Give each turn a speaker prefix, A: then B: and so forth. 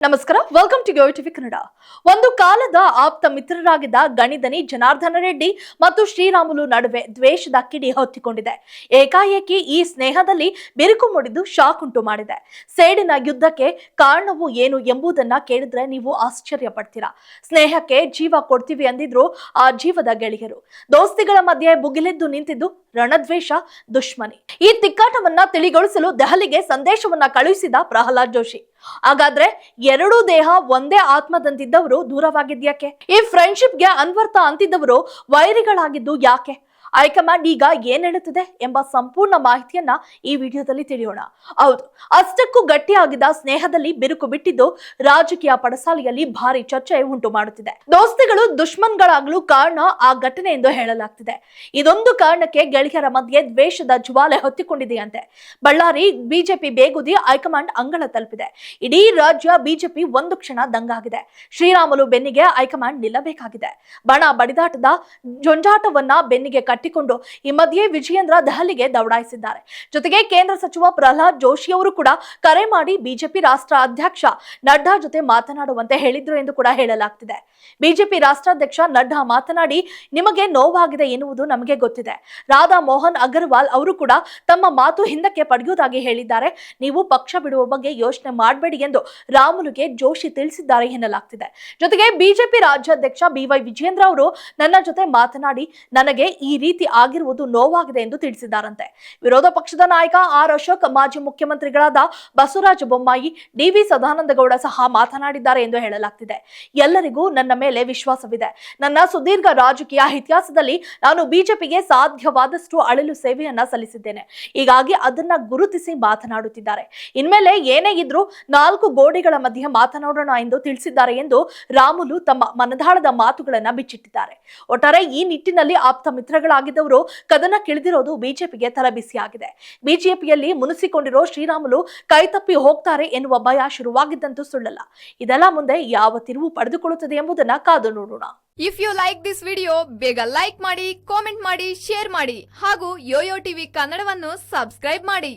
A: ನಮಸ್ಕಾರ welcome to TV Kannada ಒಂದು ಕಾಲದ ಆಪ್ತ ಮಿತ್ರರಾಗಿದ್ದ ಗಣಿದನಿ ಜನಾರ್ದನ ರೆಡ್ಡಿ ಮತ್ತು ಶ್ರೀರಾಮುಲು ನಡುವೆ ದ್ವೇಷದ ಕಿಡಿ ಹೊತ್ತಿಕೊಂಡಿದೆ. ಏಕಾಏಕಿ ಈ ಸ್ನೇಹದಲ್ಲಿ ಬಿರುಕು ಮೂಡಿದ್ದು ಶಾಕ್ ಉಂಟು ಮಾಡಿದೆ. ಸೇಡಿನ ಯುದ್ಧಕ್ಕೆ ಕಾರಣವು ಏನು ಎಂಬುದನ್ನ ಕೇಳಿದ್ರೆ ನೀವು ಆಶ್ಚರ್ಯ ಪಡ್ತೀರಾ. ಸ್ನೇಹಕ್ಕೆ ಜೀವ ಕೊಡ್ತೀವಿ ಅಂದಿದ್ರು ಆ ಜೀವದ ಗೆಳೆಯರು. ದೋಸ್ತಿಗಳ ಮಧ್ಯೆ ಬುಗಿಲೆದ್ದು ನಿಂತಿದ್ದು ರಣದ್ವೇಷ, ದುಶ್ಮನಿ. ಈ ತಿಕ್ಕಾಟವನ್ನ ತಿಳಿಗೊಳಿಸಲು ದೆಹಲಿಗೆ ಸಂದೇಶವನ್ನ ಕಳುಹಿಸಿದ ಪ್ರಹ್ಲಾದ್ ಜೋಶಿ. ಹಾಗಾದ್ರೆ ಎರಡೂ ದೇಹ ಒಂದೇ ಆತ್ಮದಂತಿದ್ದವರು ದೂರವಾಗಿದ್ಯಾಕೆ? ಈ ಫ್ರೆಂಡ್ಶಿಪ್ಗೆ ಅನ್ವರ್ಥ ಅಂತಿದ್ದವರು ವೈರಿಗಳಾಗಿದ್ದು ಯಾಕೆ? ಹೈಕಮಾಂಡ್ ಈಗ ಏನ್ ಹೇಳುತ್ತದೆ ಎಂಬ ಸಂಪೂರ್ಣ ಮಾಹಿತಿಯನ್ನ ಈ ವಿಡಿಯೋದಲ್ಲಿ ತಿಳಿಯೋಣ. ಹೌದು, ಅಷ್ಟಕ್ಕೂ ಗಟ್ಟಿಯಾಗಿದ್ದ ಸ್ನೇಹದಲ್ಲಿ ಬಿರುಕು ಬಿಟ್ಟಿದ್ದು ರಾಜಕೀಯ ಪಡಸಾಲಿಯಲ್ಲಿ ಭಾರಿ ಚರ್ಚೆ ಉಂಟು ಮಾಡುತ್ತಿದೆ. ದೋಸ್ತಿಗಳು ದುಶ್ಮನ್ಗಳಾಗಲು ಕಾರಣ ಆ ಘಟನೆ ಎಂದು ಹೇಳಲಾಗ್ತಿದೆ. ಇದೊಂದು ಕಾರಣಕ್ಕೆ ಗೆಳೆಯರ ಮಧ್ಯೆ ದ್ವೇಷದ ಜ್ವಾಲೆ ಹೊತ್ತಿಕೊಂಡಿದೆಯಂತೆ. ಬಳ್ಳಾರಿ ಬಿಜೆಪಿ ಬೇಗುದಿ ಹೈಕಮಾಂಡ್ ಅಂಗಳ ತಲುಪಿದೆ. ಇಡೀ ರಾಜ್ಯ ಬಿಜೆಪಿ ಒಂದು ಕ್ಷಣ ದಂಗಾಗಿದೆ. ಶ್ರೀರಾಮುಲು ಬೆನ್ನಿಗೆ ಹೈಕಮಾಂಡ್ ನಿಲ್ಲಬೇಕಾಗಿದೆ. ಬಣ ಬಡಿದಾಟದ ಜೊಂಜಾಟವನ್ನ ಬೆನ್ನಿಗೆ ಕಟ್ಟಿಕೊಂಡು ಈ ಮಧ್ಯೆ ವಿಜಯೇಂದ್ರ ದೆಹಲಿಗೆ ದೌಡಾಯಿಸಿದ್ದಾರೆ. ಜೊತೆಗೆ ಕೇಂದ್ರ ಸಚಿವ ಪ್ರಹ್ಲಾದ್ ಜೋಶಿ ಅವರು ಕೂಡ ಕರೆ ಮಾಡಿ ಬಿಜೆಪಿ ರಾಷ್ಟ್ರ ಅಧ್ಯಕ್ಷ ನಡ್ಡಾ ಜೊತೆ ಮಾತನಾಡುವಂತೆ ಹೇಳಿದ್ರು ಎಂದು ಕೂಡ ಹೇಳಲಾಗ್ತಿದೆ. ಬಿಜೆಪಿ ರಾಷ್ಟ್ರಾಧ್ಯಕ್ಷ ನಡ್ಡಾ ಮಾತನಾಡಿ, ನಿಮಗೆ ನೋವಾಗಿದೆ ಎನ್ನುವುದು ನಮಗೆ ಗೊತ್ತಿದೆ. ರಾಧಾ ಮೋಹನ್ ಅಗರ್ವಾಲ್ ಅವರು ಕೂಡ ತಮ್ಮ ಮಾತು ಹಿಂದಕ್ಕೆ ಪಡೆಯುವುದಾಗಿ ಹೇಳಿದ್ದಾರೆ. ನೀವು ಪಕ್ಷ ಬಿಡುವ ಬಗ್ಗೆ ಯೋಚನೆ ಮಾಡಬೇಡಿ ಎಂದು ರಾಮುಲುಗೆ ಜೋಶಿ ತಿಳಿಸಿದ್ದಾರೆ ಎನ್ನಲಾಗ್ತಿದೆ. ಜೊತೆಗೆ ಬಿಜೆಪಿ ರಾಜ್ಯಾಧ್ಯಕ್ಷ ಬಿವೈ ವಿಜೇಂದ್ರ ಅವರು ನನ್ನ ಜೊತೆ ಮಾತನಾಡಿ, ನನಗೆ ಈ ರೀತಿ ಆಗಿರುವುದು ನೋವಾಗಿದೆ ಎಂದು ತಿಳಿಸಿದ್ದಾರಂತೆ. ವಿರೋಧ ಪಕ್ಷದ ನಾಯಕ ಆರ್ ಅಶೋಕ್, ಮಾಜಿ ಮುಖ್ಯಮಂತ್ರಿಗಳಾದ ಬಸವರಾಜ ಬೊಮ್ಮಾಯಿ ಡಿವಿ ಸದಾನಂದಗೌಡ ಸಹ ಮಾತನಾಡಿದ್ದಾರೆ ಎಂದು ಹೇಳಲಾಗ್ತಿದೆ. ಎಲ್ಲರಿಗೂ ನನ್ನ ಮೇಲೆ ವಿಶ್ವಾಸವಿದೆ. ನನ್ನ ಸುದೀರ್ಘ ರಾಜಕೀಯ ಇತಿಹಾಸದಲ್ಲಿ ನಾನು ಬಿಜೆಪಿಗೆ ಸಾಧ್ಯವಾದಷ್ಟು ಅಳಲು ಸೇವೆಯನ್ನ ಸಲ್ಲಿಸಿದ್ದೇನೆ. ಹೀಗಾಗಿ ಅದನ್ನ ಗುರುತಿಸಿ ಮಾತನಾಡುತ್ತಿದ್ದಾರೆ. ಇನ್ಮೇಲೆ ಏನೇ ಇದ್ರೂ ನಾಲ್ಕು ಗೋಡೆಗಳ ಮಧ್ಯೆ ಮಾತನಾಡೋಣ ಎಂದು ತಿಳಿಸಿದ್ದಾರೆ ಎಂದು ರಾಮುಲು ತಮ್ಮ ಮನದಾಳದ ಮಾತುಗಳನ್ನ ಬಿಚ್ಚಿಟ್ಟಿದ್ದಾರೆ. ಒಟ್ಟಾರೆ ಈ ನಿಟ್ಟಿನಲ್ಲಿ ಆಪ್ತ ಮಿತ್ರಗಳಾಗಿದ್ದವರು ಕದನ ಕಿಳಿದಿರೋದು ಬಿಜೆಪಿಗೆ ತಲಬಿಸಿಯಾಗಿದೆ ಬಿಜೆಪಿಯಲ್ಲಿ ಮುನಿಸಿಕೊಂಡಿರೋ ಶ್ರೀರಾಮುಲು ಕೈತಪ್ಪಿ ಹೋಗ್ತಾರೆ ಎನ್ನುವ ಭಯ ಶುರುವಾಗಿದ್ದಂತೂ ಸುಳ್ಳಲ್ಲ. ಇದೆಲ್ಲ ಮುಂದೆ ಯಾವ ತಿರುವು ಪಡೆದುಕೊಳ್ಳುತ್ತದೆ ಎಂಬುದನ್ನ ಕಾದು ನೋಡೋಣ.
B: If you like this video ಬೇಗ ಲೈಕ್ ಮಾಡಿ ಕಾಮೆಂಟ್ ಮಾಡಿ ಶೇರ್ ಮಾಡಿ ಹಾಗೂ ಯೋಯೋ ಟಿವಿ ಕನ್ನಡವನ್ನು ಸಬ್ಸ್ಕ್ರೈಬ್ ಮಾಡಿ.